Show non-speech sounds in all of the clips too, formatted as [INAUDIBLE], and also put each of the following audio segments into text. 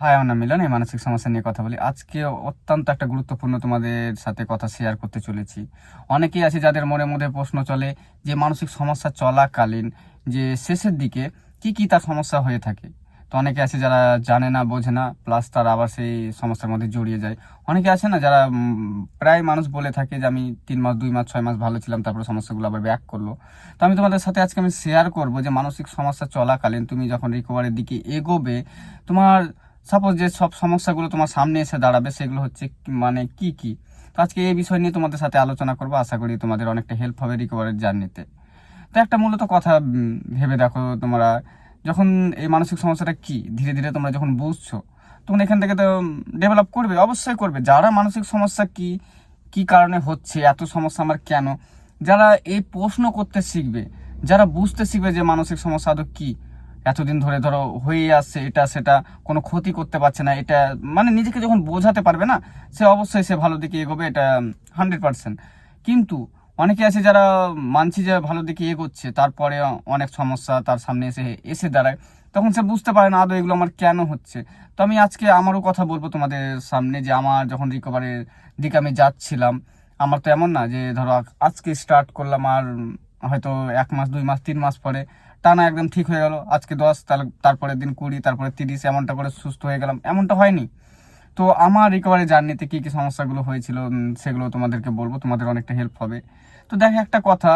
High আমার নাম মিলন, এই মানসিক সমস্যা নিয়ে কথা বলি। আজকে অত্যন্ত একটা গুরুত্বপূর্ণ তোমাদের সাথে কথা শেয়ার করতে চলেছি। অনেকেই আছে যাদের মনের মধ্যে প্রশ্ন চলে যে, মানসিক সমস্যা চলাকালীন যে শেষের দিকে কি কি তার সমস্যা হয়ে থাকে? তো অনেকে আছে যারা জানে না, বোঝে না প্লাস তারা আবার সেই সমস্যার মধ্যে জড়িয়ে যায়। অনেকে আছে না যারা প্রায় মানুষ বলে থাকে যে, আমি তিন মাস, দুই মাস, ছয় মাস ভালো ছিলাম, তারপরে সমস্যাগুলো আবার ব্যাক করল। তো আমি তোমাদের সাথে আজকে আমি শেয়ার করব যে, মানসিক সমস্যা চলাকালীন তুমি যখন রিকভারির দিকে এগোবে, তোমার সাপোজ যে সব সমস্যাগুলো তোমার সামনে এসে দাঁড়াবে, সেগুলো হচ্ছে মানে কি কি? তো আজকে এই বিষয় নিয়ে তোমাদের সাথে আলোচনা করব। আশা করি তোমাদের অনেকটা হেল্প হবে রিকভারির জার্নিতে তো একটা মূলত কথা ভেবে দেখো তোমরা, যখন এই মানসিক সমস্যাটা কি? ধীরে ধীরে তোমরা যখন বুঝছ, তখন এখান থেকে তো ডেভেলপ করবে, অবশ্যই করবে। যারা মানসিক সমস্যা কি কি কারণে হচ্ছে, এত সমস্যা আমার কেন? যারা এই প্রশ্ন করতে শিখবে, যারা বুঝতে শিখবে যে মানসিক সমস্যা আদৌ কি এতদিন ধরে ধরো হয়ে আসছে, এটা সেটা, কোনো ক্ষতি করতে পারছে না, এটা মানে নিজেকে যখন বোঝাতে পারবে না, সে অবশ্যই সে ভালো দিকে এগোবে, এটা হান্ড্রেড পার্সেন্ট। কিন্তু অনেকে আছে যারা মানছি যে ভালো দিকে এগোচ্ছে, তারপরে অনেক সমস্যা তার সামনে এসে এসে দাঁড়ায়, তখন সে বুঝতে পারে না আদৌ এগুলো আমার কেন হচ্ছে। তো আমি আজকে আমারও কথা বলব তোমাদের সামনে যে আমার যখন রিকভারের দিকে আমি যাচ্ছিলাম, আমার তো এমন না যে ধরো আজকে স্টার্ট করলাম আর হয়তো এক মাস, দুই মাস, তিন মাস পরে টানা একদম ঠিক হয়ে গেল। আজকে দশ, তাহলে তারপরের দিন কুড়ি, তারপরে তিরিশ, এমনটা করে সুস্থ হয়ে গেলাম। এমনটা হয়নি। তো আমার রিকভারি জার্নিতে কি কি সমস্যাগুলো হয়েছিল সেগুলো তোমাদেরকে বলব। তোমাদের অনেকটা হেল্প হবে। তো দেখো একটা কথা,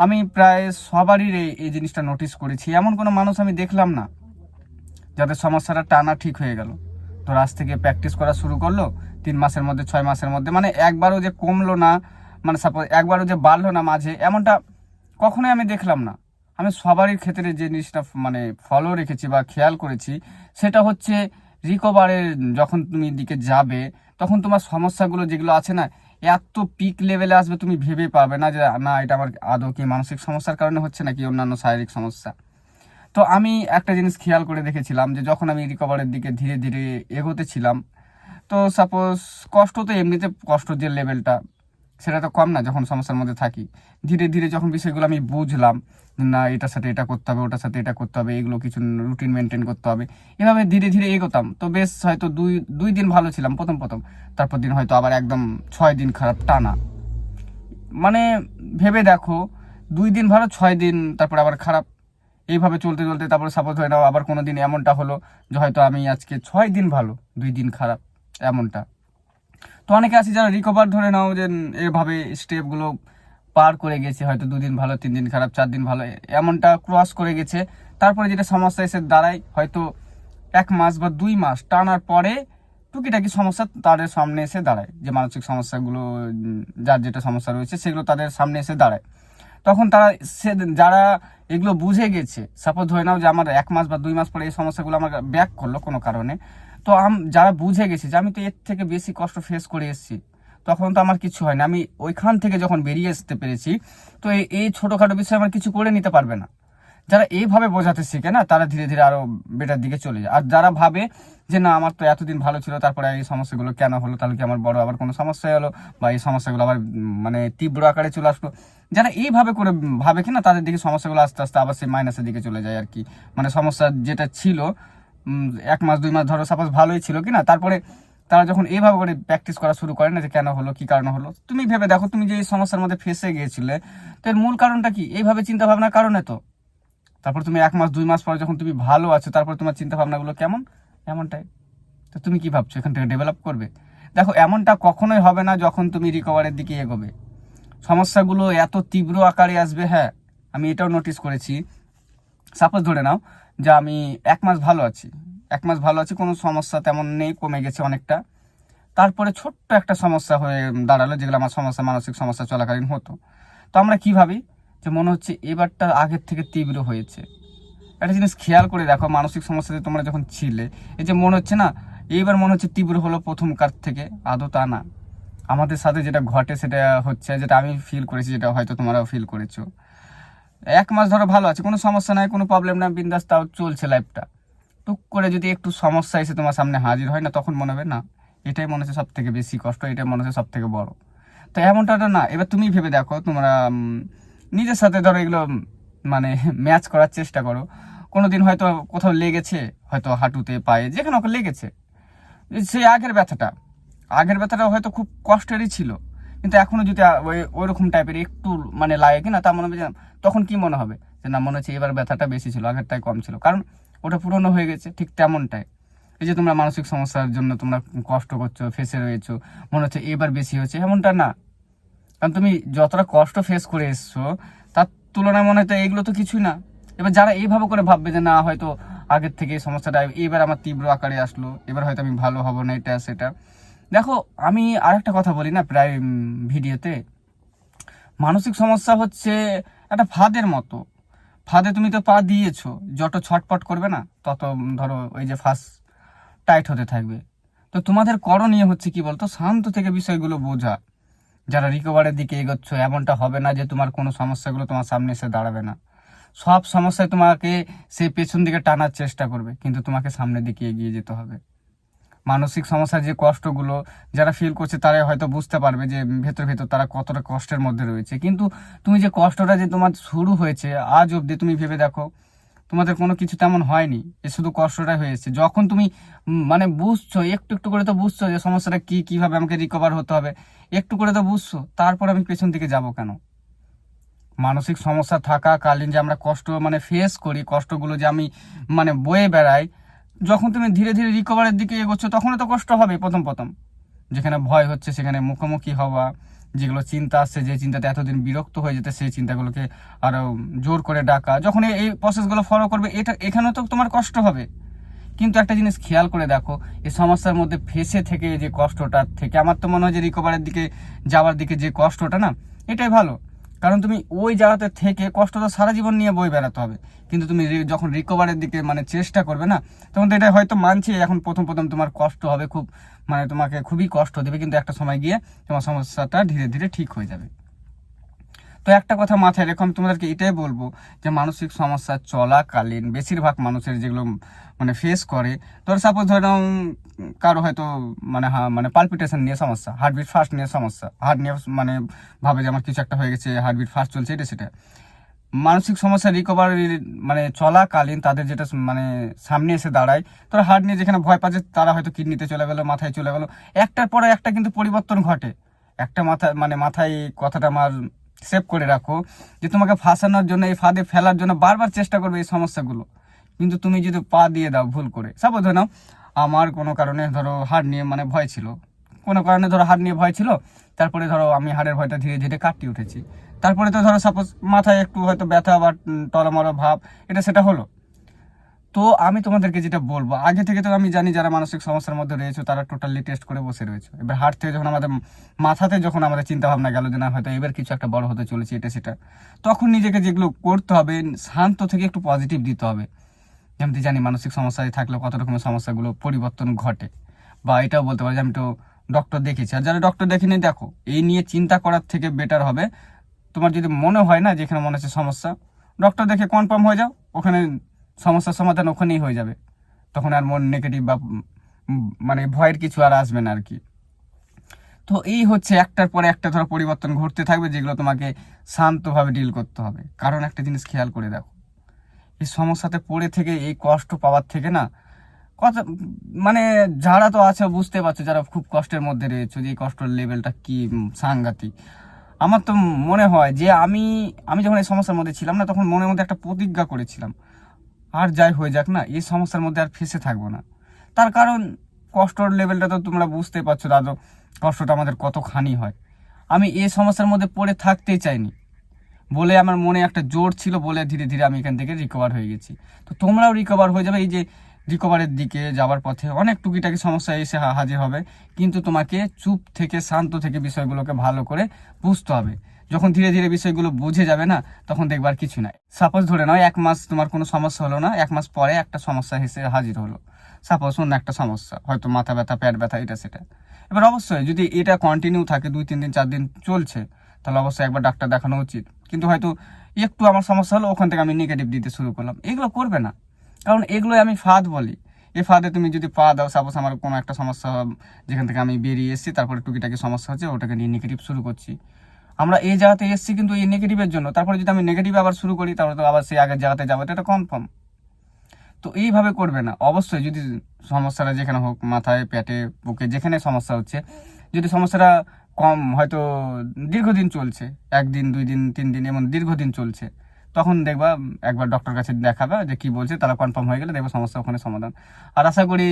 আমি প্রায় সবারই এই জিনিসটা নোটিস করেছি। এমন কোনো মানুষ আমি দেখলাম না, যাদের সমস্যাটা টানা ঠিক হয়ে গেল। তো আজ থেকে প্র্যাকটিস করা শুরু করল, তিন মাসের মধ্যে, ছয় মাসের মধ্যে মানে একবারও যে কমলো না মানে সাপোজ একবারও যে বাড়লো না মাঝে, এমনটা কখনোই আমি দেখলাম না। আমি সবারই ক্ষেত্রে যে জিনিসটা মানে ফলো রেখেছি বা খেয়াল করেছি, সেটা হচ্ছে রিকভারের যখন তুমি দিকে যাবে, তখন তোমার সমস্যাগুলো যেগুলো আছে না, এত পিক লেভেলে আসবে তুমি ভেবে পাবে না যে, না, এটা আমার আদৌ কি মানসিক সমস্যার কারণে হচ্ছে নাকি অন্যান্য শারীরিক সমস্যা? তো আমি একটা জিনিস খেয়াল করে দেখেছিলাম যে, যখন আমি রিকভারের দিকে ধীরে ধীরে এগোতে ছিলাম, তো সাপোজ কষ্ট তো এমনিতে কষ্ট যে লেভেলটা সেটা তো কম না, যখন সমস্যার মধ্যে থাকি। ধীরে ধীরে যখন বিষয়গুলো আমি বুঝলাম না, এটার সাথে এটা করতে হবে, ওটার সাথে এটা করতে হবে, এগুলো কিছু রুটিন মেনটেন করতে হবে, এভাবে ধীরে ধীরে এগোতাম। তো বেশ হয়তো দুই দুই দিন ভালো ছিলাম প্রথম প্রথম। তারপর দিন হয়তো আবার একদম ছয় দিন খারাপ টানা। মানে ভেবে দেখো, দুই দিন ভালো, ছয় দিন তারপর আবার খারাপ। এইভাবে চলতে চলতে তারপরে সাপোজ হয়ে নাও, আবার কোনো দিন এমনটা হলো যে হয়তো আমি আজকে ছয় দিন ভালো, দুই দিন খারাপ, এমনটা। তো অনেকে আছে যারা রিকভার ধরে নাও যে এভাবে স্টেপগুলো পার করে গেছে, হয়তো দুদিন ভালো তিন দিন খারাপ চার দিন ভালো, এমনটা ক্রস করে গেছে। তারপরে যেটা সমস্যা এসে দাঁড়ায়, হয়তো এক মাস বা দুই মাস টানার পরে টুকিটাকি সমস্যা তাদের সামনে এসে দাঁড়ায়। যে মানসিক সমস্যাগুলো যার যেটা সমস্যা রয়েছে, সেগুলো তাদের সামনে এসে দাঁড়ায়। তখন তারা সে, যারা এগুলো বুঝে গেছে সাপোজ ধরে নাও যে আমার এক মাস বা দুই মাস পরে এই সমস্যাগুলো আমার ব্যাক করল কোনো কারণে তো আম- যারা বুঝে গেছে যে আমি তো এর থেকে বেশি কষ্ট ফেস করে এসেছি, তখন তো আমার কিছু হয় না। আমি ওইখান থেকে যখন বেরিয়ে আসতে পেরেছি, তো এই এই ছোটোখাটো বিষয়ে আমার কিছু করে নিতে পারবে না। যারা এইভাবে বোঝাতে শিখে না, তারা ধীরে ধীরে আরও বেটার দিকে চলে যায়। আর যারা ভাবে যে, না, আমার তো এতদিন ভালো ছিল, তারপরে এই সমস্যাগুলো কেন হলো? তাহলে কি আমার বড় আবার কোনো সমস্যা হলো? বা এই সমস্যাগুলো আবার মানে তীব্র আকারে চলে আসলো? যারা এইভাবে করে ভাবে কিনা, তাদের দিকে সমস্যাগুলো আস্তে আস্তে আবার সেই মাইনাসের দিকে চলে যায় আর কি। মানে সমস্যা যেটা ছিল এক মাস, দুই মাস ধরো সাপোজ ভালোই ছিল কিনা, তারপরে তারা যখন এইভাবে করে প্র্যাকটিস করা শুরু করে না যে কেন হলো, কি কারণে হলো, তুমি ভেবে দেখো, তুমি যে এই সমস্যার মধ্যে ফেসে গিয়েছিলে, তো এর মূল কারণটা কি? এইভাবে চিন্তা ভাবনার কারণে তো। তারপর তুমি এক মাস, দুই মাস পরে যখন তুমি ভালো আছো, তারপর তোমার চিন্তা ভাবনাগুলো কেমন? এমনটাই। তো তুমি কি ভাবছ? এখান থেকে ডেভেলপ করবে? দেখো, এমনটা কখনোই হবে না যখন তুমি রিকভারের দিকে এগোবে। সমস্যাগুলো এত তীব্র আকারে আসবে হ্যাঁ আমি এটাও নোটিস করেছি। সাপোজ ধরে নাও যে আমি এক মাস ভালো আছি। এক মাস ভালো আছি, কোনো সমস্যা তেমন নেই, কমে গেছে অনেকটা। তারপরে ছোট্ট একটা সমস্যা হয়ে দাঁড়াল, যেগুলো আমার সমস্যা, মানসিক সমস্যা চলাকালীন হতো। তো আমরা কী ভাবি? যে মনে হচ্ছে এবারটা আগের থেকে তীব্র হয়েছে। একটা জিনিস খেয়াল করে দেখো, মানসিক সমস্যাতে তোমরা যখন ছিলে, এই যে মনে হচ্ছে না, এইবার মনে হচ্ছে তীব্র হলো প্রথমকার থেকে, আদৌ তা না। আমাদের সাথে যেটা ঘটে সেটা হচ্ছে, যেটা আমি ফিল করেছি, যেটা হয়তো তোমরাও ফিল করেছ। এক মাস ধরো ভালো আছে, কোনো সমস্যা নাই, কোনো প্রবলেম নাই, বিন্দাস তাও চলছে লাইফটা টুক করে যদি একটু সমস্যা এসে তোমার সামনে হাজির হয় না, তখন মনে হবে না, এটাই মনে হচ্ছে সব থেকে বেশি কষ্ট, এটাই মনে হচ্ছে সব থেকে বড়। তো এমনটা না, এবার তুমি ভেবে দেখো, তোমরা নিজের সাথে ধরো এগুলো মানে [LAUGHS] ম্যাচ করার চেষ্টা করো। কোনো দিন হয়তো কোথাও লেগেছে, হয়তো হাঁটুতে, পায়ে, যেখানে ওকে লেগেছে। সেই আগের ব্যথাটা আগের ব্যথাটা হয়তো খুব কষ্টেরই ছিল। কিন্তু এখনও যদি ওই ওইরকম টাইপের একটু মানে লাগে কিনা, তা মনে হবে যে তখন কি মনে হবে? যে না, মনে হচ্ছে এবার ব্যথাটা বেশি ছিল আগেরটাই কম ছিল। কারণ ওটা পুরনো হয়ে গেছে, ঠিক তেমনটাই। এই যে তোমরা মানসিক সমস্যার জন্য তোমরা কষ্ট করছ ফেসে রয়েছো, মনে হচ্ছে এবার বেশি হচ্ছে, এমনটা না। কারণ তুমি যতটা কষ্ট ফেস করে এসছো, তার তুলনায় মনে হয় এগুলো তো কিছুই না। এবার যারা এইভাবে করে ভাববে যে না, হয়তো আগের থেকে সমস্যাটা এবার আমার তীব্র আকারে আসলো, এবার হয়তো আমি ভালো হব না, এটা সেটা। দেখো, আমি আর একটা কথা বলি না প্রায় ভিডিওতে। মানসিক সমস্যা হচ্ছে একটা ফাঁদের মতো। ফাঁদে তুমি তো পা দিয়েছ, যত ছটপট করবে না, তত ধরো, ওই যে ফাঁস টাইট হতে থাকবে। তো তোমাদের করণীয় হচ্ছে কি বলতো, শান্ত থেকে বিষয়গুলো বোঝা। যারা রিকভারের দিকে এগোচ্ছ, এমনটা হবে না যে তোমার কোনো সমস্যাগুলো তোমার সামনে এসে দাঁড়াবে না। সব সমস্যায় তোমাকে সে পেছন দিকে টানার চেষ্টা করবে, কিন্তু তোমাকে সামনের দিকে এগিয়ে যেতে হবে। মানসিক সমস্যার যে কষ্টগুলো যারা ফিল করছে, তারাই হয়তো বুঝতে পারবে যে ভেতর ভেতর তারা কতটা কষ্টের মধ্যে রয়েছে। কিন্তু তুমি যে কষ্টটা যে তোমার শুরু হয়েছে, আজ অবধি তুমি ভেবে দেখো, তোমাদের কোনো কিছু তেমন হয়নি। এ শুধু কষ্টটাই হয়েছে যখন তুমি মানে বুঝছ, একটু একটু করে তো বুঝছ যে সমস্যাটা কি, কীভাবে আমাকে রিকভার হতে হবে, একটু করে তো বুঝছ, তারপর আমি পেছন দিকে যাব কেন? মানসিক সমস্যা থাকাকালীন যে আমরা কষ্ট মানে ফেস করি, কষ্টগুলো যে আমি মানে বয়ে বেড়াই যখন তুমি ধীরে ধীরে রিকভারের দিকে এগোচ্ছ তখনও তো কষ্ট হবে প্রথম প্রথম। যেখানে ভয় হচ্ছে, সেখানে মুখোমুখি হওয়া, যেগুলো চিন্তা আসছে, যে চিন্তাতে এতদিন বিরক্ত হয়ে যেতে, সেই চিন্তাগুলোকে আরও জোর করে ডাকা। যখন এই- প্রসেসগুলো ফলো করবে, এটা, এখানেও তো তোমার কষ্ট হবে। কিন্তু একটা জিনিস খেয়াল করে দেখো এই সমস্যার মধ্যে ফেসে থেকে যে কষ্টটা, থেকে আমার তো মনে হয় যে রিকভারের দিকে যাওয়ার দিকে যে কষ্টটা না, এটাই ভালো। কারণ তুমি ওই জায়গাতে থেকে কষ্ট তো সারা জীবন নিয়ে বই বেড়াতে হবে। কিন্তু তুমি যখন রিকভারের দিকে মানে চেষ্টা করবে না, তখন তো এটা হয়তো মানছি, এখন প্রথম প্রথম তোমার কষ্ট হবে খুব মানে তোমাকে খুবই কষ্ট দেবে, কিন্তু একটা সময় গিয়ে তোমার সমস্যাটা ধীরে ধীরে ঠিক হয়ে যাবে। একটা কথা মাথায় রেখো, আমি তোমাদেরকে এটাই বলব যে মানসিক সমস্যা চলাকালীন, বেশিরভাগ মানুষের যেগুলো মানে ফেস করে, ধর সাপোজ ধরো কারও হয়তো মানে মানে পালপিটেশন নিয়ে সমস্যা হার্টবিট ফাস্ট নিয়ে সমস্যা হার্ট নিয়ে মানে ভাবে যে আমার কিছু একটা হয়ে গেছে হার্টবিট ফাস্ট চলছে, এটা সেটা। মানসিক সমস্যা রিকভারি মানে চলাকালীন তাদের যেটা মানে সামনে এসে দাঁড়ায়, তারা হার্ট নিয়ে যেখানে ভয় পাচ্ছে, তারা হয়তো কিডনিতে চলে গেলো, মাথায় চলে গেলো, একটার পরে একটা কিন্তু পরিবর্তন ঘটে। একটা মাথা মানে মাথায় কথাটা আমার সেভ করে রাখো যে তোমাকে ফাঁসানোর জন্য, এই ফাঁদে ফেলার জন্য বারবার চেষ্টা করবে এই সমস্যাগুলো। কিন্তু তুমি যদি পা দিয়ে দাও ভুল করে সাপোজ ধরে আমার কোনো কারণে ধরো হাড় নিয়ে মানে ভয় ছিল। কোনো কারণে ধরো হাড় নিয়ে ভয় ছিল, তারপরে ধরো আমি হাড়ের ভয়টা ধীরে ধীরে কাটিয়ে উঠেছি। তারপরে তো ধরো সাপোজ মাথায় একটু হয়তো ব্যথা বা টলমলো ভাব, এটা সেটা হলো। তো আমি তোমাদেরকে যেটা বলব, আগে থেকে তো আমি জানি যারা মানসিক সমস্যার মধ্যে রয়েছে, তারা টোটালি টেস্ট করে বসে রয়েছে। এবার হার্ট থেকে যখন আমাদের মাথাতে যখন আমাদের চিন্তা ভাবনা গেল যে না, হয়তো এবার কিছু একটা বড় হতে চলেছে, এটা সেটা, তখন নিজেকে যেগুলো করতে হবে, শান্ত থেকে একটু পজিটিভ দিতে হবে। যেমন জানি মানসিক সমস্যায় থাকলে কত রকমের সমস্যাগুলো পরিবর্তন ঘটে। বা এটাও বলতে পারি যে আমি তো ডক্টর দেখেছি। আর যারা ডক্টর দেখেনি, দেখো, এই নিয়ে চিন্তা করার থেকে বেটার হবে। তোমার যদি মনে হয় না যেখানে মনে হচ্ছে সমস্যা ডক্টর দেখে কনফার্ম হয়ে যাও, ওখানে সমস্যার সমাধান ওখানেই হয়ে যাবে। তখন আর মন নেগেটিভ বা মানে ভয়ের কিছু আর আসবে না আর কি তো এই হচ্ছে একটার পরে একটা ধরো পরিবর্তন ঘটতে থাকবে যেগুলো তোমাকে শান্তভাবে ডিল করতে হবে। কারণ একটা জিনিস খেয়াল করে দেখো, এই সমস্যাতে পড়ে থেকে এই কষ্ট পাওয়ার থেকে না কথা মানে যারা তো আছে বুঝতে পারছ, যারা খুব কষ্টের মধ্যে রয়েছে যে এই কষ্টের লেভেলটা কি সাংঘাতিক। আমার তো মনে হয় যে আমি আমি যখন এই সমস্যার মধ্যে ছিলাম না, তখন মনের মধ্যে একটা প্রতিজ্ঞা করেছিলাম। আর যাই হয়ে যাক না, এই সমস্যার মধ্যে আর ফেসে থাকব না। তার কারণ, কষ্টর লেভেলটা তো তোমরা বুঝতে পারছ দাদু, কষ্টটা আমাদের কতখানি হয়। আমি এই সমস্যার মধ্যে পড়ে থাকতেই চাইনি। বলে আমার মনে একটা জোর ছিল বলে ধীরে ধীরে আমি এখান থেকে রিকভার হয়ে গেছি। তো তোমরাও রিকভার হয়ে যাবে, এই যে রিকভারের দিকে যাওয়ার পথে অনেক টুকিটাকি সমস্যা এসে হাজির হবে। কিন্তু তোমাকে চুপ থেকে, শান্ত থেকে বিষয়গুলোকে ভালো করে বুঝতে হবে। যখন ধীরে ধীরে বিষয়গুলো বুঝে যাবে না, তখন দেখবার কিছু নাই। সাপোজ ধরে নাও, এক মাস তোমার কোনো সমস্যা হলো না, এক মাস পরে একটা সমস্যা এসে হাজির হলো। সাপোজ অন্য একটা সমস্যা, হয়তো মাথা ব্যথা প্যাট ব্যথা, এটা সেটা। এবার অবশ্যই যদি এটা কন্টিনিউ থাকে, দুই, তিন দিন, চার দিন চলছে, তাহলে অবশ্যই একবার ডাক্তার দেখানো উচিত। কিন্তু হয়তো একটু আমার সমস্যা হলো, ওখান থেকে আমি নেগেটিভ দিতে শুরু করলাম। এগুলো করবে না। কারণ এগুলোই আমি ফাঁদ বলি। এ ফাঁদে তুমি যদি পা দাও সাপোজ আমার কোনো একটা সমস্যা, যেখান থেকে আমি বেরিয়ে এসেছি, তারপরে টুকিটাকি সমস্যা হচ্ছে, ওটাকে নিয়ে নেগেটিভ শুরু করছি। আমরা এই জায়গাতে এসেছি কিন্তু এই নেগেটিভের জন্য। তারপরে যদি আমি নেগেটিভ আবার শুরু করি, তাহলে তো আবার সেই আগের জায়গাতে যাব। এটা কনফার্ম তো এইভাবে করবে না। অবশ্যই যদি সমস্যাটা যেখানে হোক, মাথায়, পেটে, বুকে, যেখানে সমস্যা হচ্ছে, যদি সমস্যাটা কম, হয়তো দীর্ঘদিন চলছে, একদিন, দুই দিন, তিন দিন, এমন দীর্ঘদিন চলছে, তখন দেখবা একবার ডক্টর কাছে দেখাবে যে কি বলছে তারা কনফার্ম হয়ে গেলে দেখবে সমস্যা ওখানে সমাধান। আর আশা করি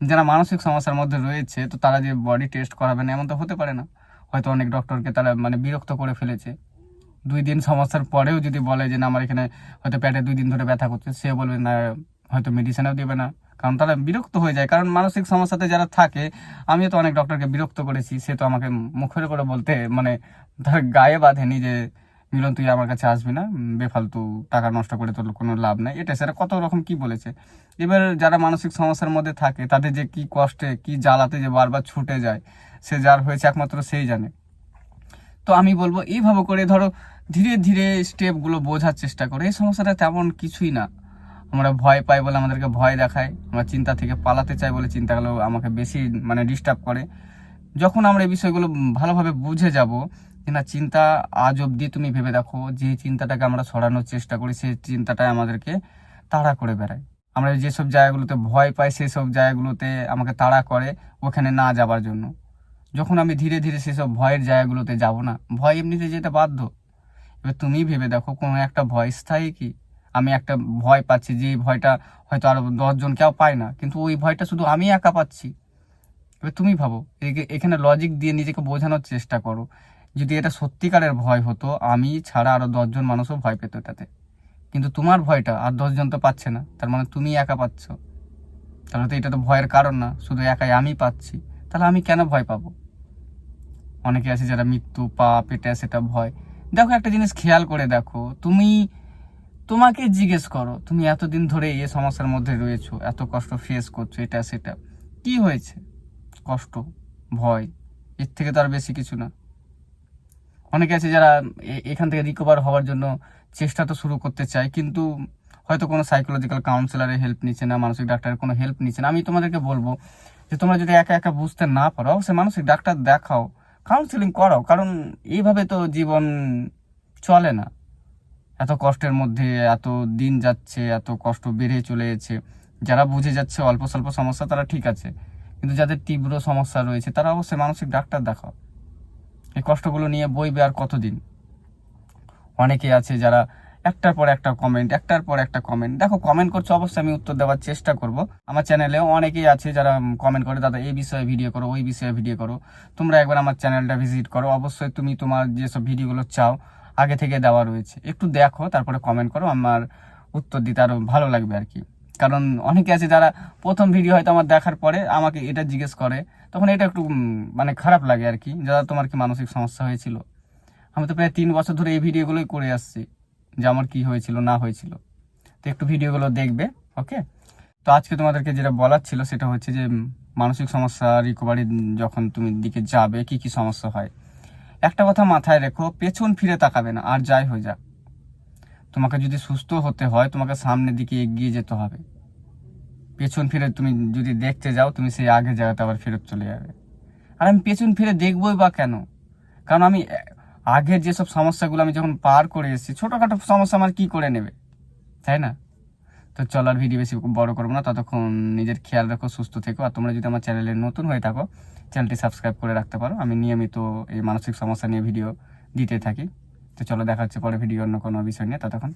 যারা মানসিক সমস্যার মধ্যে রয়েছে, তো তারা যে বডি টেস্ট করাবে না, এমন তো হতে পারে না। হয়তো অনেক ডক্টরকে তারা মানে বিরক্ত করে ফেলেছে। দুই দিন সমস্যার পরেও যদি বলে যে, না, আমার এখানে হয়তো পেটে দুই দিন ধরে ব্যথা করছে সে বলবে, না, হয়তো মেডিসিনও দেবে না। কারণ তারা বিরক্ত হয়ে যায়। কারণ মানসিক সমস্যাতে যারা থাকে, আমিও তো অনেক ডক্টরকে বিরক্ত করেছি। সে তো আমাকে মুখের করে বলতে মানে তার গায়ে বাঁধেনি যে, মিলন, তুই আমার কাছে আসবি না বেফালতু টাকা নষ্ট করে তোর কোনো লাভ নাই। এটা সেটা কত রকম কি বলেছে। এবার যারা মানসিক সমস্যার মধ্যে থাকে, তাদের যে কি কষ্টে, কি জ্বালাতে যে বারবার ছুটে যায় সে যার হয়েছে একমাত্র সেই জানে। তো আমি বলব, এইভাবে করে ধরো, ধীরে ধীরে স্টেপগুলো বোঝার চেষ্টা করো। এই সমস্যাটা তেমন কিছুই না। আমরা ভয় পাই বলে আমাদেরকে ভয় দেখায়। আমরা চিন্তা থেকে পালাতে চাই বলে চিন্তাগুলো আমাকে বেশি মানে ডিস্টার্ব করে। যখন আমরা এই বিষয়গুলো ভালোভাবে বুঝে যাব যে না চিন্তা আজ অবধি তুমি ভেবে দেখো, যে চিন্তাটাকে আমরা সরানোর চেষ্টা করি, সেই চিন্তাটাই আমাদেরকে তাড়া করে বেড়ায়। আমরা যেসব জায়গাগুলোতে ভয় পাই সেই সব জায়গাগুলোতে আমাকে তাড়া করে, ওখানে না যাবার জন্য। যখন আমি ধীরে ধীরে সেসব ভয়ের জায়গাগুলোতে যাব না, ভয় এমনিতে যেতে বাধ্য। এবার তুমি ভেবে দেখো, কোনো একটা ভয় স্থায়ী কি? আমি একটা ভয় পাচ্ছি যে ভয়টা হয়তো আরও দশজন কেউ পায় না, কিন্তু ওই ভয়টা শুধু আমি একা পাচ্ছি। এবার তুমি ভাবো এখানে লজিক দিয়ে নিজেকে বোঝানোর চেষ্টা করো। যদি এটা সত্যিকারের ভয় হতো, আমি ছাড়া আরও দশজন মানুষও ভয় পেত এটাতে কিন্তু তোমার ভয়টা আর দশজন তো পাচ্ছে না, তার মানে তুমি একা পাচ্ছ। তাহলে তো এটা তো ভয়ের কারণ না, শুধু একাই আমি পাচ্ছি। তাহলে আমি কেন ভয় পাবো? অনেকে আছে যারা মৃত্যু, পাপ, এটা, সেটা ভয়। দেখো, একটা জিনিস খেয়াল করে দেখো, তুমি, তোমাকে জিজ্ঞেস করো, তুমি এতদিন ধরে এই সমস্যার মধ্যে রয়েছো, এত কষ্ট ফেস করছ, এটা, সেটা। কি হয়েছে? কষ্ট, ভয়, এর থেকে তো আর বেশি কিছু না। অনেকে আছে যারা এখান থেকে রিকভার হওয়ার জন্য চেষ্টা তো শুরু করতে চায়, কিন্তু হয়তো কোনো সাইকোলজিক্যাল কাউন্সিলারের হেল্প নিচ্ছে না, মানসিক ডাক্তারের কোনো হেল্প নিচ্ছে না। আমি তোমাদেরকে বলব যে তোমরা যদি একা একা বুঝতে না পারো, অবশ্যই মানসিক ডাক্তার দেখাও কাউন্সিলিং করাও, কারণ এইভাবে তো জীবন চলে না। এত কষ্টের মধ্যে, এত দিন যাচ্ছে, এত কষ্ট বেড়ে চলে যাচ্ছে যারা বুঝে যাচ্ছে অল্প স্বল্প সমস্যা, তারা ঠিক আছে। কিন্তু যাদের তীব্র সমস্যা রয়েছে, তারা অবশ্যই মানসিক ডাক্তার দেখাও। এই কষ্টগুলো নিয়ে বইবে আর কতদিন? অনেকে আছে যারা একটার পর একটা কমেন্ট একটার পর একটা কমেন্ট দেখো কমেন্ট করছ অবশ্যই আমি উত্তর দেওয়ার চেষ্টা করব। আমার চ্যানেলেও অনেকেই আছে যারা কমেন্ট করে, দাদা, এই বিষয়ে ভিডিও করো, ওই বিষয়ে ভিডিও করো। তোমরা একবার আমার চ্যানেলটা ভিজিট করো। অবশ্যই তুমি তোমার যেসব ভিডিওগুলো চাও, আগে থেকে দেওয়া রয়েছে। একটু দেখো, তারপরে কমেন্ট করো, আমার উত্তর দিতে আরও ভালো লাগবে আর কি কারণ অনেকে আছে যারা প্রথম ভিডিও হয়তো আমার দেখার পরে আমাকে এটা জিজ্ঞেস করে, তখন এটা একটু মানে খারাপ লাগে আর কি যারা তোমার কি মানসিক সমস্যা হয়েছিল? আমি তো প্রায় তিন বছর ধরে এই ভিডিওগুলোই করে আসছি। যে আমার কি হয়েছিল, না হয়েছিল। তো একটু ভিডিওগুলো দেখবে, ওকে? তো আজকে তোমাদেরকে যেটা বলার ছিল সেটা হচ্ছে যে, মানসিক সমস্যা রিকভারি যখন তুমি দিকে যাবে, কি কি সমস্যা হয়। একটা কথা মাথায় রেখো, পেছন ফিরে তাকাবে না, আর যাই হয়ে যাক। তোমাকে যদি সুস্থ হতে হয়, তোমাকে সামনের দিকে এগিয়ে যেতে হবে। পেছন ফিরে তুমি যদি দেখতে যাও, তুমি সেই আগের জায়গাতে আবার ফেরত চলে যাবে। আর আমি পেছন ফিরে দেখবোই বা কেন? কারণ আমি আগের যেসব সমস্যাগুলো আমি যখন পার করে এসেছি, ছোটোখাটো সমস্যা আমার কী করে নেবে? তাই না? তো চলার ভিডিও বেশি বড় করব না, ততক্ষণ নিজের খেয়াল রাখো, সুস্থ থেকো। আর তোমরা যদি আমার চ্যানেলে নতুন হয়ে থাকো, চ্যানেলটি সাবস্ক্রাইব করে রাখতে পারো। আমি নিয়মিত এই মানসিক সমস্যা নিয়ে ভিডিও দিতে থাকি। তো চলো দেখা হচ্ছে পরে ভিডিও অন্য কোনো বিষয় নিয়ে, ততক্ষণ